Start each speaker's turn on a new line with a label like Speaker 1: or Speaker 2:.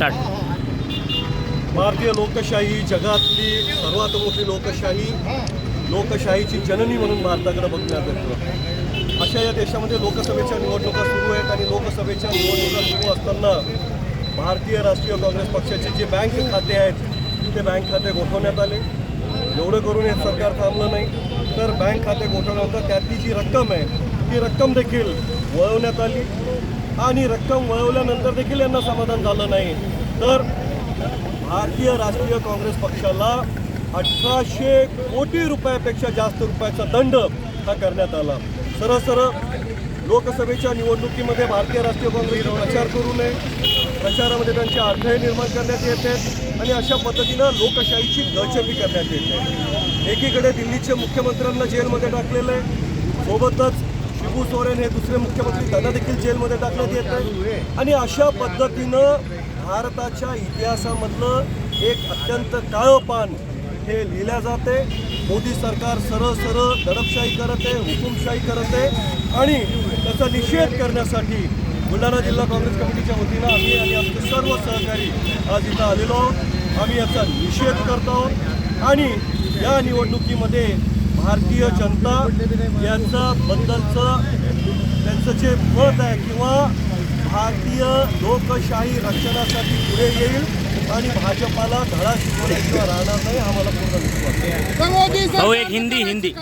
Speaker 1: Start
Speaker 2: भारतीय लोकशाही जगातली सर्वात मोठी लोकशाही लोकशाहीची जननी म्हणून भारताकडे बघण्यात येतं. अशा या देशामध्ये लोकसभेच्या निवडणुका सुरू आहेत आणि लोकसभेच्या निवडणुका सुरू असताना भारतीय राष्ट्रीय काँग्रेस पक्षाचे जे बँक खाते आहेत ते बँक खाते गोठवण्यात आले. एवढं करून हे सरकार थांबलं नाही. तर बँक खाते गोठवल्यानंतर त्यातली जी रक्कम आहे ती रक्कम देखील वळवण्यात आली. आणि रक्कम वळवल्यानंतर देखील यांना समाधान झालं नाही. तर भारतीय राष्ट्रीय काँग्रेस पक्षाला अठराशे कोटी रुपयापेक्षा जास्त रुपयाचा दंड हा करण्यात आला. सरळ सरळ लोकसभेच्या निवडणुकीमध्ये भारतीय राष्ट्रीय काँग्रेसने प्रचार करू नये. प्रचारामध्ये त्यांचे अडथळे निर्माण करण्यात येत आहेत आणि अशा पद्धतीनं लोकशाहीची दहशती करण्यात येते एकीकडे दिल्लीच्या मुख्यमंत्र्यांना जेलमध्ये टाकलेलं आहे. सोबतच शिबू सोरेन हे दुसरे मुख्यमंत्री त्यांना देखील जेलमध्ये टाकण्यात येत आहे. आणि अशा पद्धतीनं भारताच्या इतिहासामधलं एक अत्यंत काळं पान हे लिहिल्या जाते. मोदी सरकार सरळ सरळ दडपशाही करत आहे हुकुमशाही करत आहे. आणि त्याचा निषेध करण्यासाठी बुलढाणा जिल्हा काँग्रेस कमिटीच्या वतीनं आम्ही आणि आमचे सर्व सहकारी आज इथं आलेलो आहोत. आम्ही याचा निषेध करतो आहोत. आणि या निवडणुकीमध्ये भारतीय जनता यांचा बद्दलचं त्यांचं जे मत आहे किंवा भारतीय लोकशाही रक्षणासाठी पुढे येईल आणि भाजपाला धडा शिकवण्याशिवाय राहणार नाही हा मला पूर्ण विश्वास आहे.
Speaker 1: एक हिंदी हिंदी.